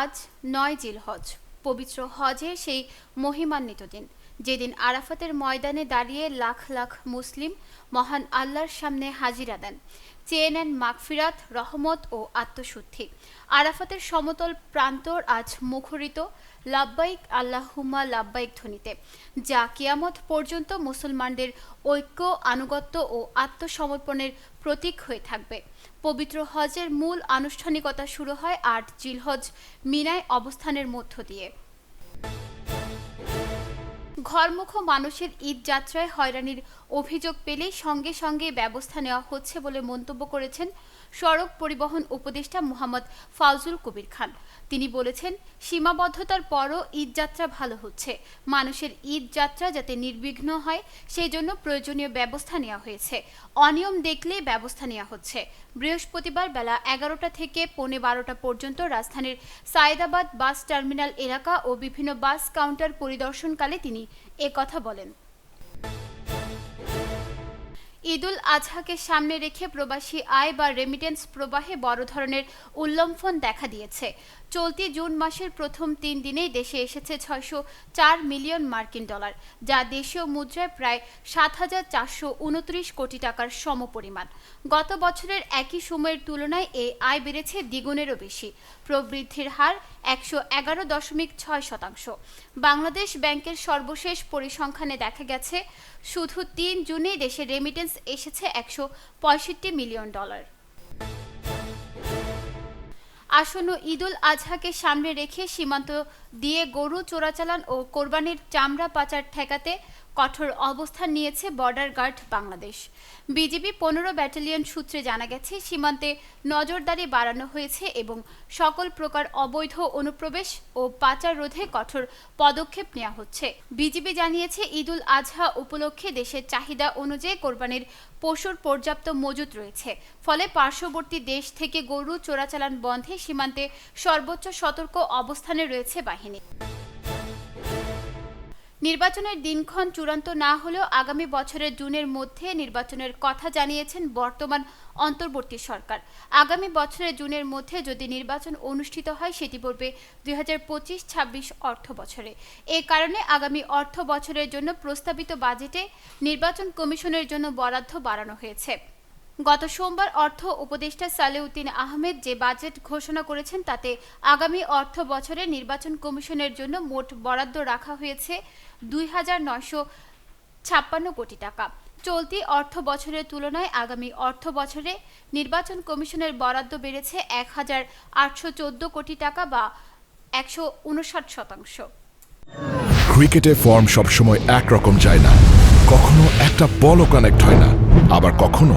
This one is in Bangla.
আজ নয় জিলহজ পবিত্র হজের সেই মহিমান্বিত দিন। যেদিন আরাফাতের ময়দানে দাঁড়িয়ে লাখ লাখ মুসলিম মহান আল্লাহর সামনে হাজিরা দেন। চেয়ে নেন মাগফিরাত, রহমত ও আত্মশুদ্ধি। আরাফাতের সমতল প্রান্তর আজ মুখরিত। লাব্বাইক, আল্লাহুম্মা লাব্বাইক ধ্বনিতে। যা কিয়ামত পর্যন্ত মুসলমানদের ঐক্য, আনুগত্য ও আত্মসমর্পণের প্রতীক হয়ে থাকবে। পবিত্র হজের মূল আনুষ্ঠানিকতা শুরু হয় আট জিলহজ মিনায় অবস্থানের মধ্য দিয়ে। ঘরমুখ মানুষের ঈদ যাত্রায় হয়রানির অভিযোগ পেলেই সঙ্গে সঙ্গে ব্যবস্থা নেওয়া হচ্ছে বলে মন্তব্য করেছেন সড়ক পরিবহন উপদেষ্টা মোহাম্মদ ফাউজুল কবির খান। তিনি বলেছেন, সীমাবদ্ধতার পরও ঈদ যাত্রা ভালো হচ্ছে। মানুষের ঈদ যাত্রা যাতে নির্বিঘ্ন হয় সেই জন্য প্রয়োজনীয় ব্যবস্থা নেওয়া হয়েছে। অনিয়ম দেখলে ব্যবস্থা নেওয়া হচ্ছে। বৃহস্পতিবার বেলা এগারোটা থেকে পৌনে বারোটা পর্যন্ত রাজধানীর সায়েদাবাদ বাস টার্মিনাল এলাকা ও বিভিন্ন বাস কাউন্টার পরিদর্শনকালে তিনি এ কথা বলেন। ঈদুল আজহাকে সামনে রেখে প্রবাসী আয় বা রেমিটেন্স প্রবাহে বড় ধরনের উল্লম্ফন দেখা দিয়েছে। চলতি জুন মাসের প্রথম তিন দিনেই দেশে এসেছে ছয়শো চার মিলিয়ন মার্কিন ডলার, যা দেশীয় মুদ্রায় প্রায় সাত হাজার চারশো উনত্রিশ কোটি টাকার সমপরিমাণ। গত বছরের একই সময়ের তুলনায় এই আয় বেড়েছে দ্বিগুণেরও বেশি, প্রবৃদ্ধির হার একশো এগারো দশমিক ছয় শতাংশ। বাংলাদেশ ব্যাংকের সর্বশেষ পরিসংখ্যানে দেখা গেছে, শুধু তিন জুনে দেশে রেমিটেন্স এসেছে একশো পঁয়ষট্টি মিলিয়ন ডলার। আসন্ন ঈদুল আজহাকে সামনে রেখে সীমান্ত দিয়ে গরু চোরাচালান ও কোরবানির চামড়া পাচার ঠেকাতে কঠোর অবস্থান নিয়েছে বর্ডার গার্ড বাংলাদেশ। বিজিবি পনেরো ব্যাটালিয়ন সূত্রে জানা গেছে, সীমান্তে নজরদারি বাড়ানো হয়েছে এবং সকল প্রকার অবৈধ অনুপ্রবেশ ও পাচার রোধে কঠোর পদক্ষেপ নেওয়া হচ্ছে। বিজিবি জানিয়েছে, ঈদুল আজহা উপলক্ষে দেশের চাহিদা অনুযায়ী কোরবানির পশুর পর্যাপ্ত মজুত রয়েছে। ফলে পার্শ্ববর্তী দেশ থেকে গরু চোরাচালান বন্ধে সীমান্তে সর্বোচ্চ সতর্ক অবস্থানে রয়েছে বাহিনী। নির্বাচনের দিনক্ষণ চূড়ান্ত না হলেও আগামী বছরের জুনের মধ্যে নির্বাচনের কথা জানিয়েছেন বর্তমান অন্তর্বর্তী সরকার। আগামী বছরের জুনের মধ্যে যদি নির্বাচন অনুষ্ঠিত হয়, সেটি পড়বে দুই হাজার পঁচিশ ছাব্বিশ অর্থ বছরে। এ কারণে আগামী অর্থ বছরের জন্য প্রস্তাবিত বাজেটে নির্বাচন কমিশনের জন্য বরাদ্দ বাড়ানো হয়েছে। গত সোমবার অর্থ উপদেষ্টা সালেউদ্দিন আহমেদ যে বাজেট ঘোষণা করেছেন তাতে আগামী অর্থ বছরে নির্বাচন কমিশনের জন্য মোট বরাদ্দ রাখা হয়েছে দুই হাজার নয়শো ছাপ্পান্ন কোটি টাকা। চলতি অর্থ বছরের তুলনায় আগামী অর্থ বছরে নির্বাচন কমিশনের বরাদ্দ বেড়েছে এক হাজার আটশো চোদ্দ কোটি টাকা বা একশো উনষাট শতাংশ। ক্রিকেটে ফর্ম সবসময় একরকম যায় না। কখনো একটা বলও কানেক্ট হয় না। আবার কখনো